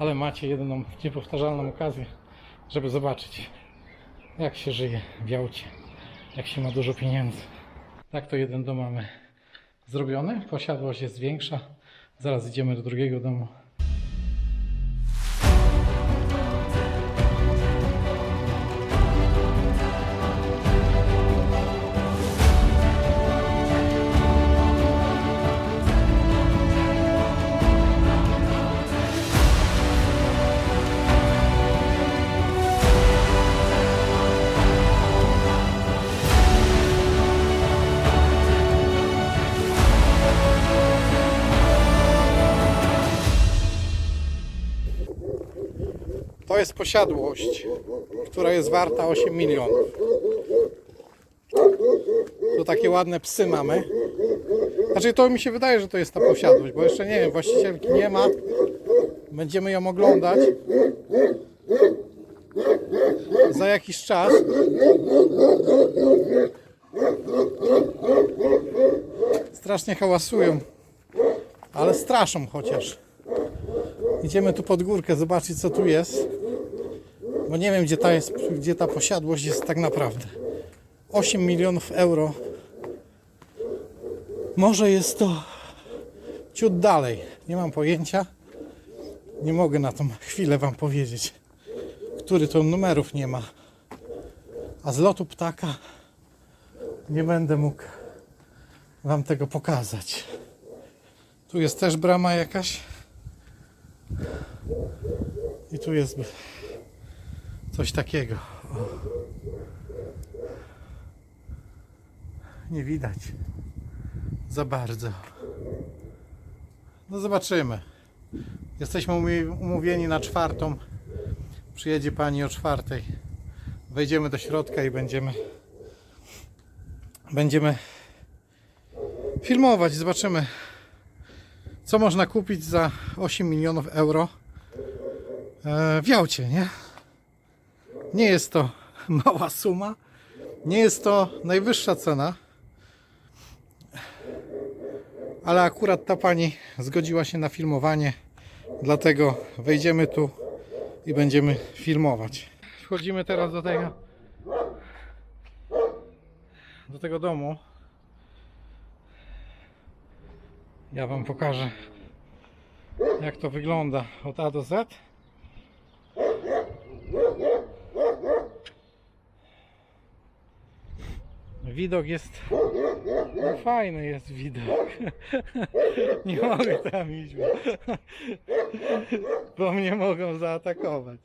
ale macie jedyną niepowtarzalną okazję, żeby zobaczyć, jak się żyje w Jałcie, jak się ma dużo pieniędzy. Tak to jeden dom mamy zrobiony, posiadłość jest większa. Zaraz idziemy do drugiego domu. Posiadłość, która jest warta 8 milionów. Tu takie ładne psy mamy. Znaczy to mi się wydaje, że to jest ta posiadłość, bo jeszcze nie wiem, właścicielki nie ma. Będziemy ją oglądać. Za jakiś czas. Strasznie hałasują, ale straszą chociaż. Idziemy tu pod górkę zobaczyć co tu jest. Bo nie wiem gdzie ta, jest, gdzie ta posiadłość jest tak naprawdę. 8 milionów euro. Może jest to ciut dalej. Nie mam pojęcia. Nie mogę na tą chwilę Wam powiedzieć, który to numerów nie ma. A z lotu ptaka nie będę mógł Wam tego pokazać. Tu jest też brama jakaś. I tu jest coś takiego. O. Nie widać za bardzo. No zobaczymy. Jesteśmy umówi- umówieni na czwartą. Przyjedzie pani o czwartej. Wejdziemy do środka i będziemy będziemy filmować. Zobaczymy co można kupić za 8 milionów euro e, w Jałcie, nie? Nie jest to mała suma, nie jest to najwyższa cena, ale akurat ta pani zgodziła się na filmowanie, dlatego wejdziemy tu i będziemy filmować. Wchodzimy teraz do tego do tego domu. Ja Wam pokażę, jak to wygląda od A do Z. Widok jest. No fajny jest widok. Nie mogę tam iść, bo, bo mnie mogą zaatakować.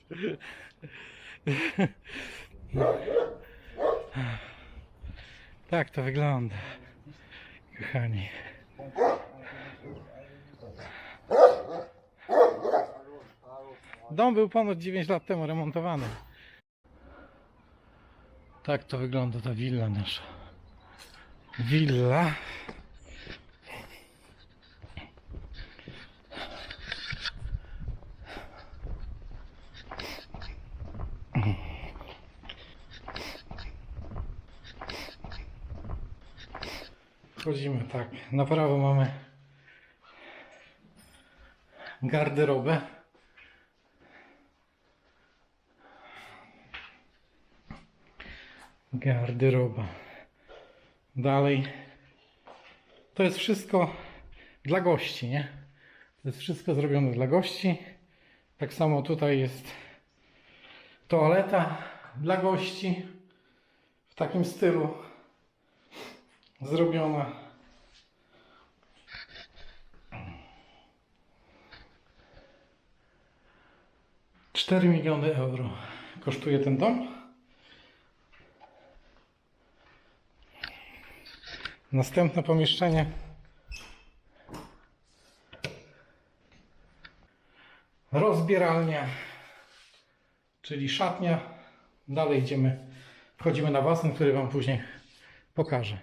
Tak to wygląda, kochani. Dom był ponad 9 lat temu remontowany. Tak to wygląda ta willa nasza. Willa. Wchodzimy tak. Na prawo mamy garderobę. Garderoba. Dalej. To jest wszystko dla gości, nie? To jest wszystko zrobione dla gości. Tak samo tutaj jest toaleta dla gości. W takim stylu zrobiona. Cztery miliony euro kosztuje ten dom. Następne pomieszczenie. Rozbieralnia, czyli szatnia. Dalej idziemy, wchodzimy na basen, który Wam później pokażę.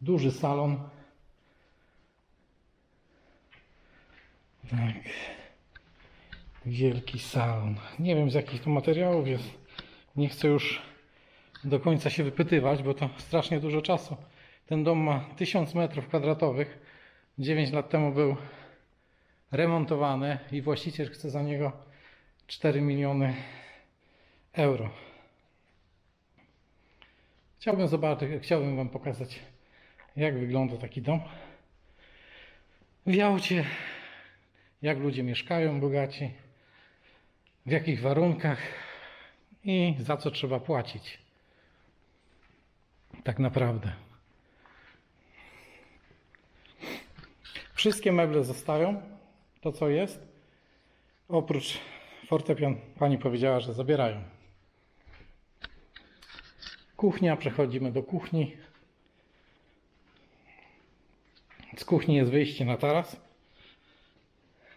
Duży salon. Tak. Wielki salon. Nie wiem z jakich to materiałów jest. Nie chcę już do końca się wypytywać, bo to strasznie dużo czasu. Ten dom ma 1000 metrów kwadratowych. 9 lat temu był remontowany i właściciel chce za niego 4 miliony euro. Chciałbym zobaczyć, chciałbym Wam pokazać, jak wygląda taki dom. W Jałcie, jak ludzie mieszkają bogaci, w jakich warunkach i za co trzeba płacić. Tak naprawdę. Wszystkie meble zostają, to co jest. Oprócz fortepian pani powiedziała, że zabierają. Kuchnia, przechodzimy do kuchni. Z kuchni jest wyjście na taras.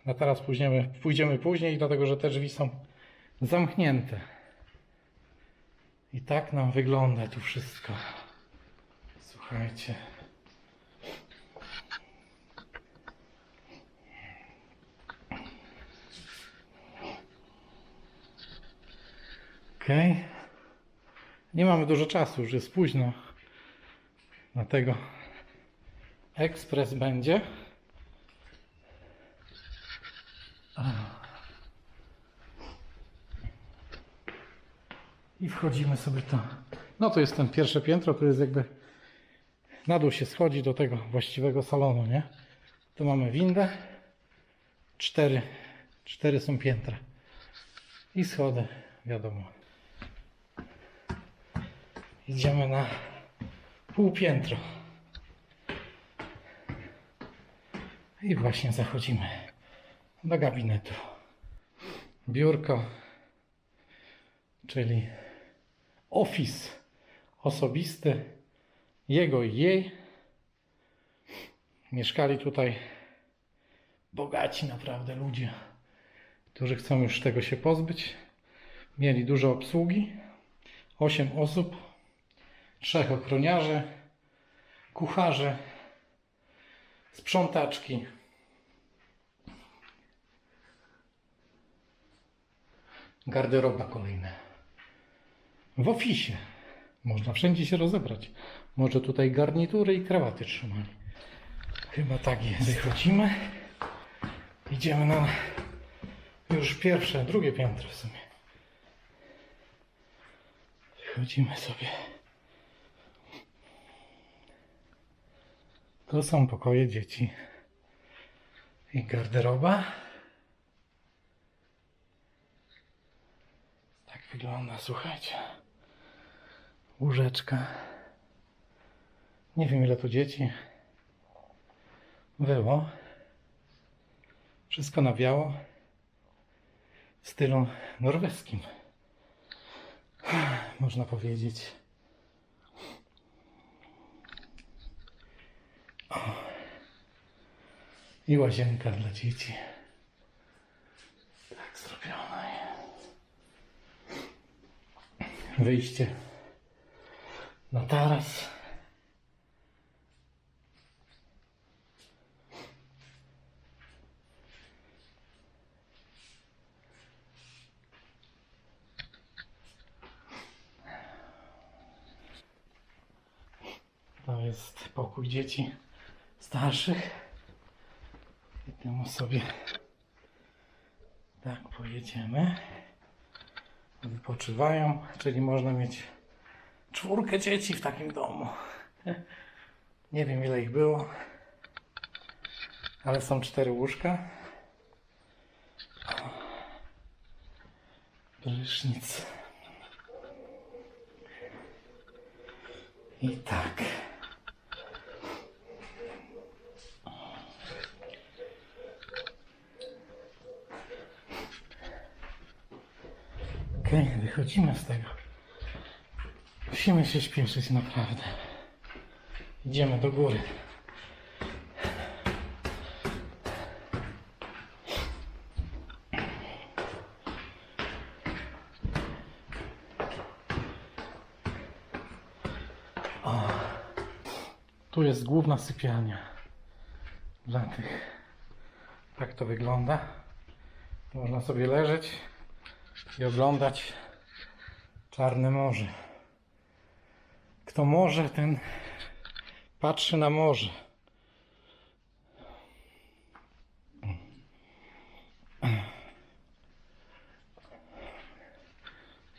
Na taras pójdziemy, pójdziemy później, dlatego że te drzwi są zamknięte. I tak nam wygląda tu wszystko. Słuchajcie. Okej. Nie mamy dużo czasu, już jest późno. Dlatego ekspres będzie. I wchodzimy sobie to. No to jest ten pierwsze piętro, to jest jakby na dół się schodzi do tego właściwego salonu, nie? Tu mamy windę. Cztery, cztery są piętra. I schody, wiadomo. Idziemy na półpiętro. I właśnie zachodzimy do gabinetu. Biurko, czyli office osobisty jego i jej. Mieszkali tutaj bogaci naprawdę ludzie, którzy chcą już tego się pozbyć. Mieli dużo obsługi, 8 osób, trzech ochroniarzy, kucharze, sprzątaczki. Garderoba kolejna. W ofisie. Można wszędzie się rozebrać. Może tutaj garnitury i krawaty trzymali. Chyba tak jest. Wychodzimy. Idziemy na już pierwsze, drugie piętro w sumie. Wychodzimy sobie. To są pokoje dzieci. I garderoba. Tak wygląda, słuchajcie. Łóżeczka. Nie wiem ile tu dzieci było. Wszystko na biało. W stylu norweskim. Można powiedzieć. O. I łazienka dla dzieci. Tak zrobiona. Wyjście na taras. To jest pokój dzieci starszych. I temu sobie tak pojedziemy. Wypoczywają, czyli można mieć czwórkę dzieci w takim domu. Nie wiem ile ich było, ale są cztery łóżka. Prysznic. I tak. Okej, wychodzimy z tego. Musimy się śpieszyć naprawdę. Idziemy do góry. O. Tu jest główna sypialnia dla tych. Tak to wygląda. Można sobie leżeć i oglądać Czarne Morze. Kto może, ten patrzy na morze.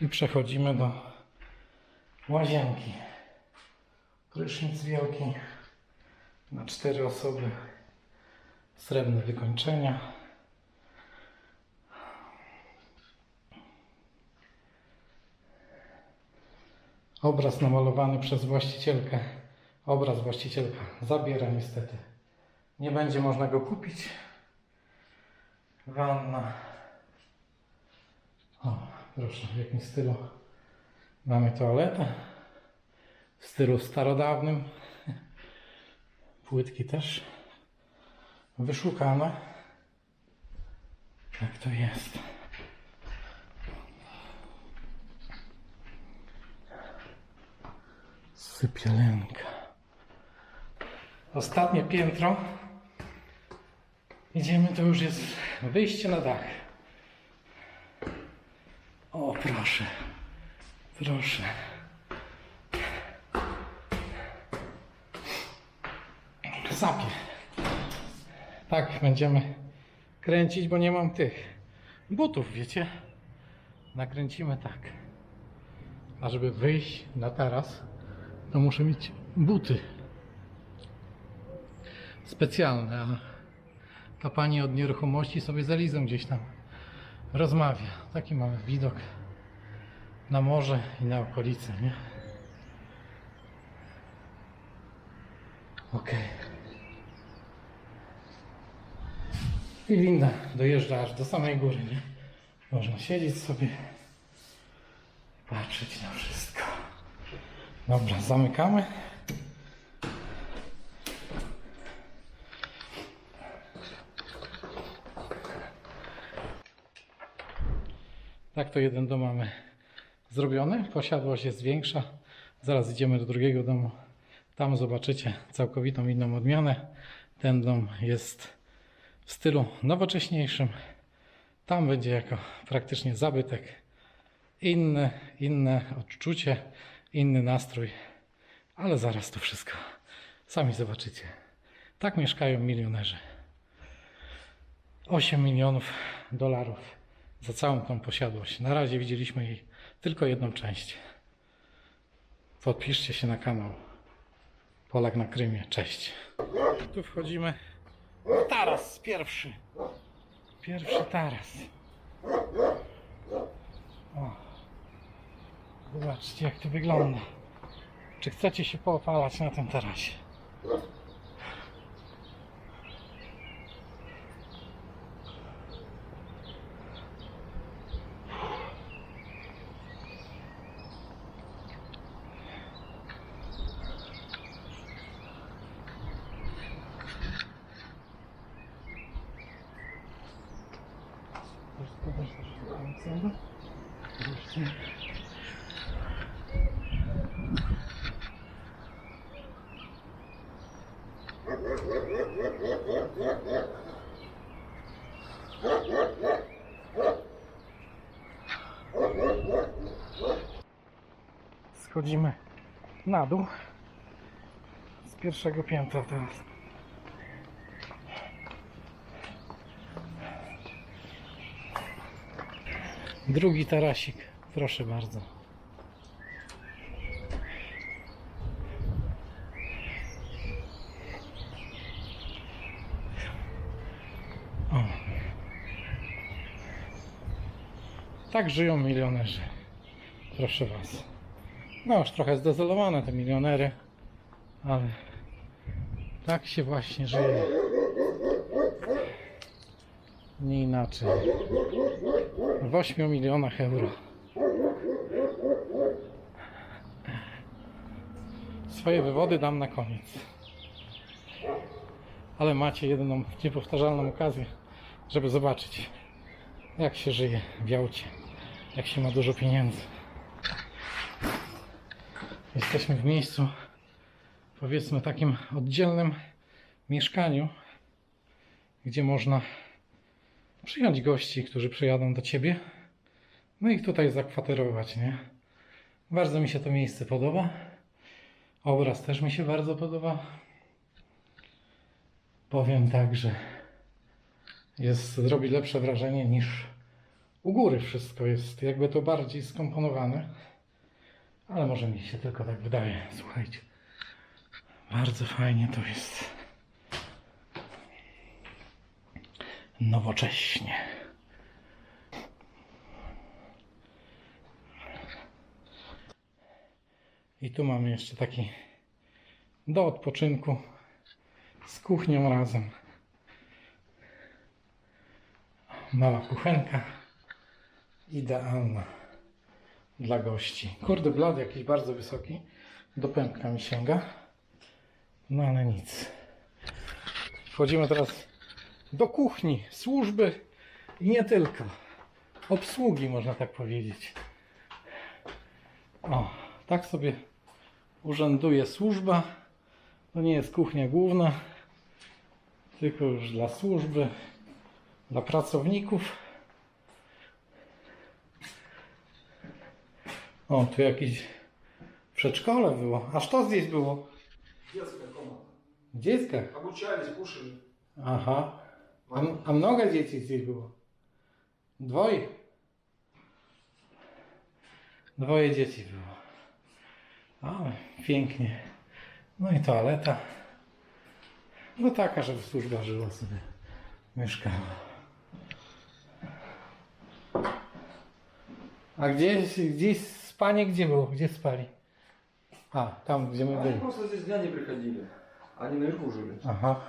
I przechodzimy do łazienki. Prysznic wielki na cztery osoby. Srebrne wykończenia. Obraz namalowany przez właścicielkę. Obraz właścicielka zabiera niestety. Nie będzie można go kupić. Wanna. O, proszę, w jakim stylu. Mamy toaletę. W stylu starodawnym. Płytki też wyszukane. Jak to jest? Sypielenka. Ostatnie piętro. Idziemy, to już jest wyjście na dach. O, proszę. Proszę. Zapie. Tak, będziemy kręcić, bo nie mam tych butów, wiecie? Nakręcimy tak. A żeby wyjść na taras, to muszę mieć buty specjalne. A ta pani od nieruchomości sobie z Elizą gdzieś tam rozmawia. Taki mamy widok na morze i na okolice, nie? Okej. I winda dojeżdża aż do samej góry, nie? Można siedzieć sobie i patrzeć na wszystko. Dobra, zamykamy. Tak to jeden dom mamy zrobiony. Posiadłość jest większa. Zaraz idziemy do drugiego domu. Tam zobaczycie całkowitą inną odmianę. Ten dom jest w stylu nowocześniejszym. Tam będzie jako praktycznie zabytek. Inne, inne odczucie, inny nastrój. Ale zaraz to wszystko sami zobaczycie. Tak mieszkają milionerzy. 8 milionów dolarów za całą tą posiadłość. Na razie widzieliśmy jej tylko jedną część. Podpiszcie się na kanał Polak na Krymie. Cześć. Tu wchodzimy taras pierwszy. Pierwszy taras. Zobaczcie jak to wygląda. Czy chcecie się poopalać na tym tarasie? Schodzimy na dół z pierwszego piętra teraz. Drugi tarasik, proszę bardzo. O. Tak żyją milionerzy. Proszę Was. No już trochę zdezolowane te milionery, ale tak się właśnie żyje. Nie inaczej. W 8 milionach euro. Swoje wywody dam na koniec. Ale macie jedną niepowtarzalną okazję, żeby zobaczyć, jak się żyje w Jałcie, jak się ma dużo pieniędzy. Jesteśmy w miejscu, powiedzmy takim oddzielnym mieszkaniu, gdzie można przyjąć gości, którzy przyjadą do ciebie, no i tutaj zakwaterować, nie? Bardzo mi się to miejsce podoba. Obraz też mi się bardzo podoba. Powiem tak, że jest, zrobi lepsze wrażenie niż u góry wszystko jest jakby to bardziej skomponowane. Ale może mi się tylko tak wydaje. Słuchajcie. Bardzo fajnie to jest. Nowocześnie. I tu mamy jeszcze taki do odpoczynku z kuchnią razem. Mała kuchenka. Idealna dla gości. Kurde blad jakiś bardzo wysoki. Do pępka mi sięga. No ale nic. Wchodzimy teraz do kuchni, służby i nie tylko. Obsługi można tak powiedzieć. O, tak sobie urzęduje służba. To nie jest kuchnia główna, tylko już dla służby, dla pracowników. O, tu jakieś przedszkole było. A co здесь było? Детская комната. Dziecka. Обучались, кушали. Aha. A, a mnogo dzieci здесь było? Dwoje. Dwoje dzieci było. Ale pięknie. No i toaleta. No taka, żeby służba żyła sobie. Mieszkała. A gdzieś, gdzieś Спание где был, Где спали? А, там, где мы были. Они просто здесь дня не приходили. Они наверху жили. Ага.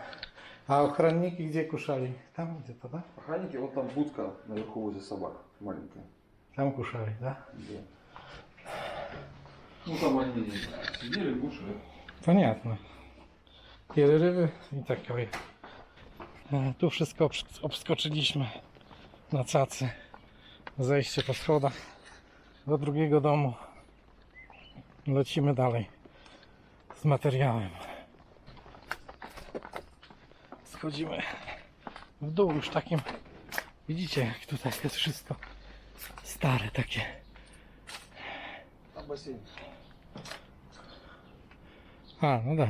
А охранники где кушали? Там где-то, да? Охранники, вот там будка наверху возле собак, маленькая. Там кушали, да? Да. Ну там они сидели, кушали. Понятно. Перерывы i tak dalej. Tu wszystko obskoczyliśmy na cacy. Zejście po schodach. do drugiego domu. Lecimy dalej z materiałem. Schodzimy w dół już takim. Widzicie, jak tutaj jest wszystko stare takie. A, no da.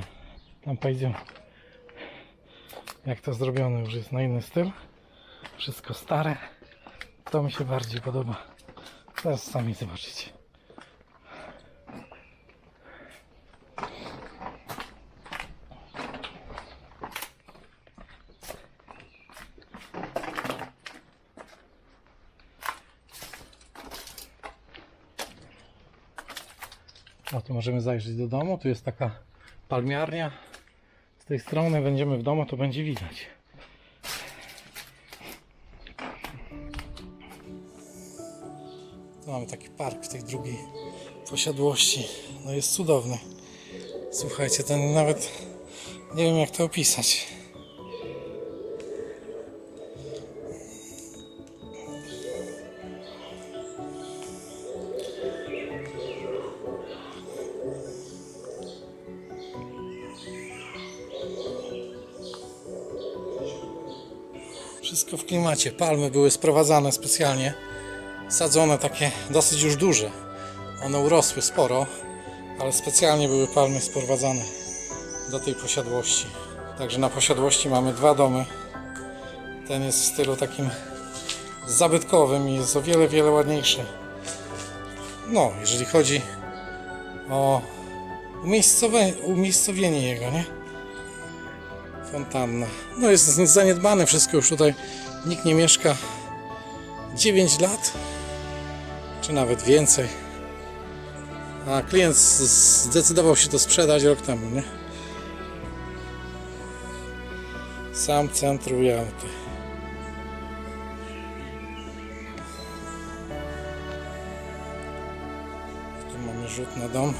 Tam pojedziemy. Jak to zrobione już jest na inny styl. Wszystko stare. To mi się bardziej podoba. Teraz sami zobaczycie. O, tu możemy zajrzeć do domu. Tu jest taka palmiarnia. Z tej strony będziemy w domu, to będzie widać. Mamy taki park w tej drugiej posiadłości. No jest cudowny. Słuchajcie, ten nawet nie wiem jak to opisać. Wszystko w klimacie. Palmy były sprowadzane specjalnie. Sadzone takie dosyć już duże. One urosły sporo, ale specjalnie były palmy sprowadzane do tej posiadłości. Także na posiadłości mamy dwa domy. Ten jest w stylu takim zabytkowym i jest o wiele, wiele ładniejszy. No, jeżeli chodzi o umiejscowienie jego, nie? Fontanna. No jest zaniedbane wszystko już tutaj. Nikt nie mieszka 9 lat, czy nawet więcej. A klient zdecydował się to sprzedać rok temu, nie? Sam centrum Jalty. Tu mamy rzut na dom.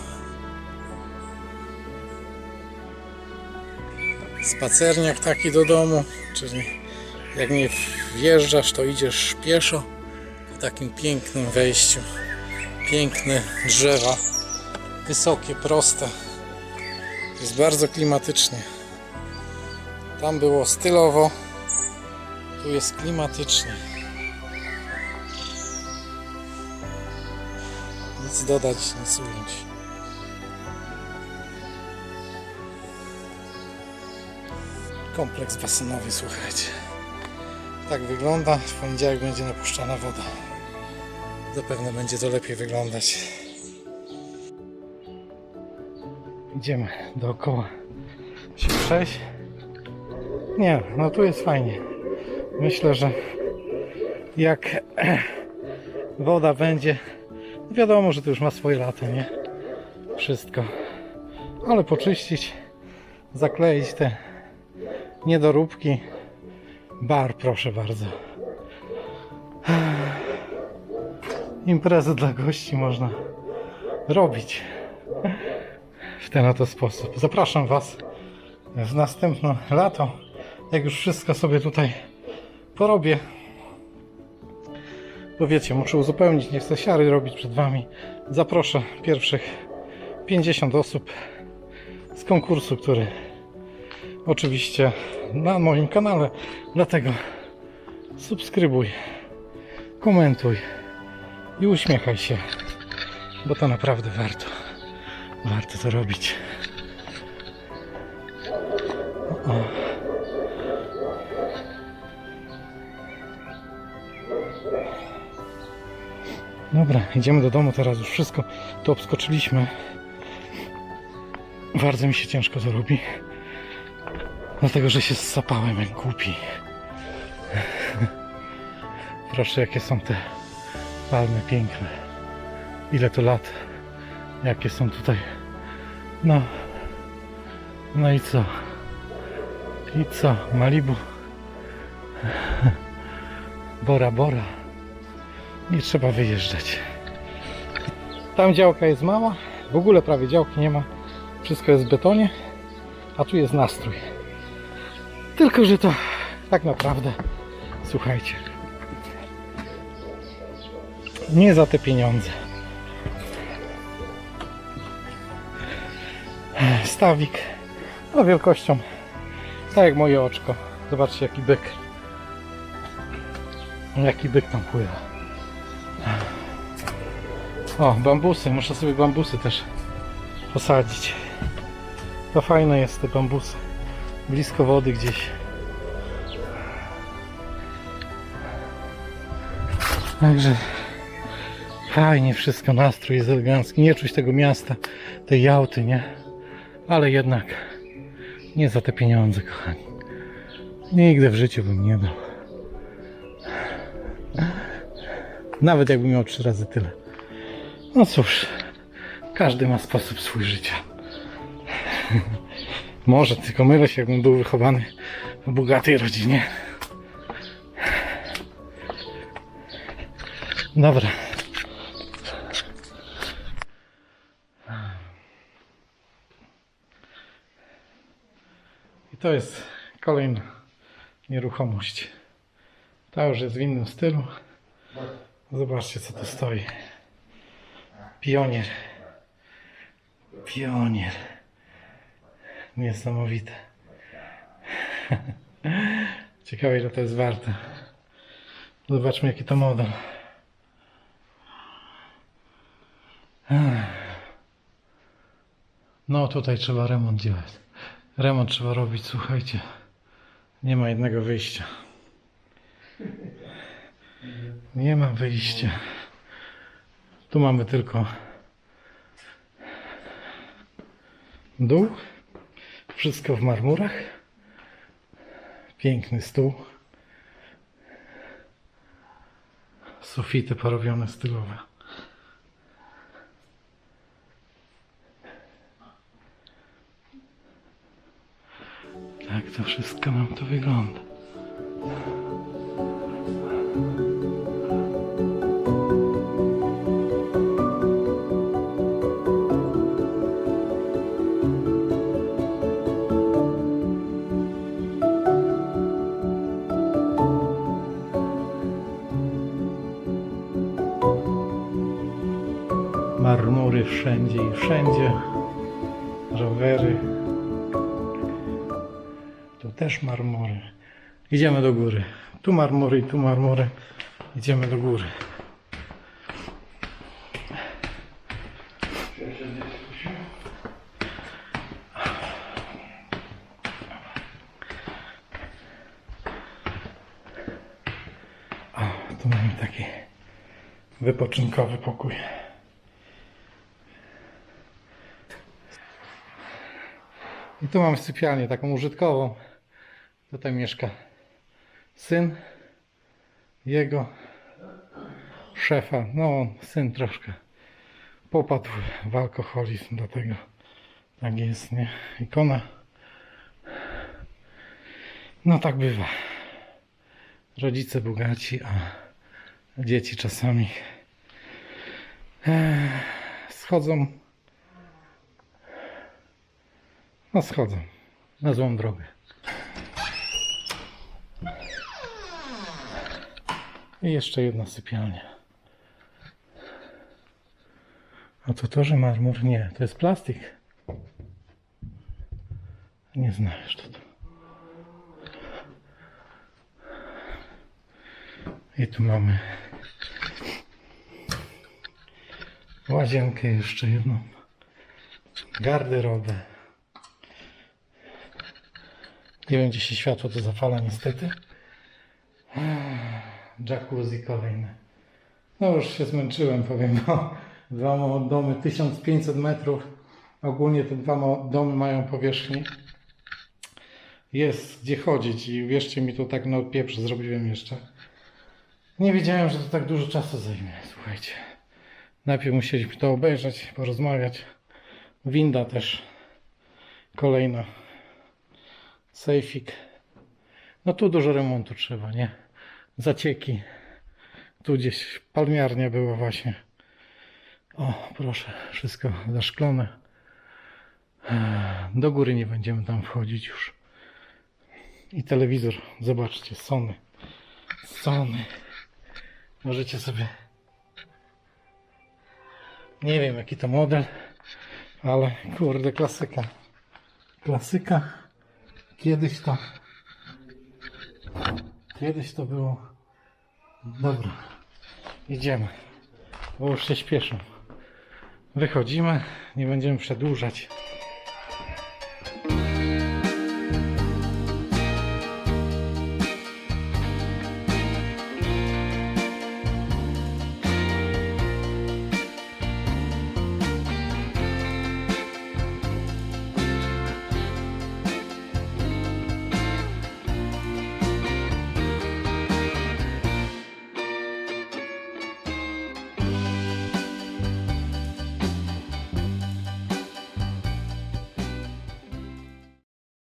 spacerniak taki do domu, czyli jak nie wjeżdżasz, to idziesz pieszo takim pięknym wejściu. Piękne drzewa, wysokie, proste. Jest bardzo klimatycznie. Tam było stylowo, tu jest klimatycznie. Nic dodać, nic ująć. kompleks basenowy, słuchajcie. Tak wygląda. W poniedziałek będzie napuszczana woda. Zapewne będzie to lepiej wyglądać. Idziemy dookoła się przejść. Nie, no tu jest fajnie. Myślę, że jak woda będzie, wiadomo, że to już ma swoje lata, nie? Wszystko. Ale poczyścić, zakleić te niedoróbki. Bar, proszę bardzo. Imprezy dla gości można robić w ten oto sposób. Zapraszam Was w następne lato, jak już wszystko sobie tutaj porobię. Bo wiecie, muszę uzupełnić, nie chcę siary robić przed Wami. Zaproszę pierwszych 50 osób z konkursu, który oczywiście na moim kanale. Dlatego subskrybuj, komentuj i uśmiechaj się, bo to naprawdę warto. Warto to robić. O. Dobra, idziemy do domu teraz już wszystko. To obskoczyliśmy. Bardzo mi się ciężko to robi. Dlatego, że się zsapałem jak głupi. Proszę, jakie są te palmy piękne. Ile to lat. Jakie są tutaj. No. No i co? I co? Malibu. Bora, bora. Nie trzeba wyjeżdżać. Tam działka jest mała. W ogóle prawie działki nie ma. Wszystko jest w betonie. A tu jest nastrój. Tylko, że to tak naprawdę, słuchajcie, nie za te pieniądze. Stawik, no wielkością, tak jak moje oczko. Zobaczcie jaki byk. Jaki byk tam pływa. O, bambusy, muszę sobie bambusy też posadzić. To fajne jest te bambusy blisko wody gdzieś. Także fajnie wszystko, nastrój jest elegancki. Nie czuć tego miasta, tej jałty, nie? Ale jednak nie za te pieniądze, kochani. Nigdy w życiu bym nie dał. Nawet jakbym miał trzy razy tyle. No cóż, każdy ma sposób swój życia. Może, tylko mylę się, jakbym był wychowany w bogatej rodzinie. Dobra. To jest kolejna nieruchomość. Ta już jest w innym stylu. Zobaczcie, co tu stoi. Pionier. Pionier. Niesamowite. Ciekawe ile to jest warte. Zobaczmy jaki to model. No tutaj trzeba remont działać. Remont trzeba robić, słuchajcie. Nie ma jednego wyjścia. Nie ma wyjścia. Tu mamy tylko dół. Wszystko w marmurach. Piękny stół. Sufity porobione stylowe. Tak to wszystko nam to wygląda. Marmury wszędzie i wszędzie. Rowery. Też marmury. Idziemy do góry. Tu marmury i tu marmury. Idziemy do góry. O, tu mamy taki wypoczynkowy pokój. I tu mam sypialnię taką użytkową. Tutaj mieszka syn jego szefa. No, syn troszkę popadł w alkoholizm, dlatego tak jest, nie? Ikona. No tak bywa. Rodzice bogaci, a dzieci czasami eh, schodzą. No schodzą na złą drogę. I jeszcze jedna sypialnia. A to to, że marmur? Nie, to jest plastik. Nie znajesz to. I tu mamy łazienkę jeszcze jedną. Garderobę. Nie wiem, gdzie się światło to zapala niestety. Jacuzzi kolejne. No już się zmęczyłem, powiem. No, dwa domy, 1500 metrów. Ogólnie te dwa domy mają powierzchni. Jest gdzie chodzić i wierzcie mi, to tak no pieprz zrobiłem jeszcze. Nie wiedziałem, że to tak dużo czasu zajmie. Słuchajcie. Najpierw musieliśmy to obejrzeć, porozmawiać. Winda też. Kolejna. Sejfik. No tu dużo remontu trzeba, nie? Zacieki. Tu gdzieś palmiarnia była właśnie. O, proszę, wszystko zaszklone. Do góry nie będziemy tam wchodzić już. I telewizor, zobaczcie, Sony. Sony. Możecie sobie. Nie wiem jaki to model, ale kurde, klasyka. Klasyka. Kiedyś to. Kiedyś to było. Dobra. Idziemy. Bo już się śpieszą. Wychodzimy. Nie będziemy przedłużać.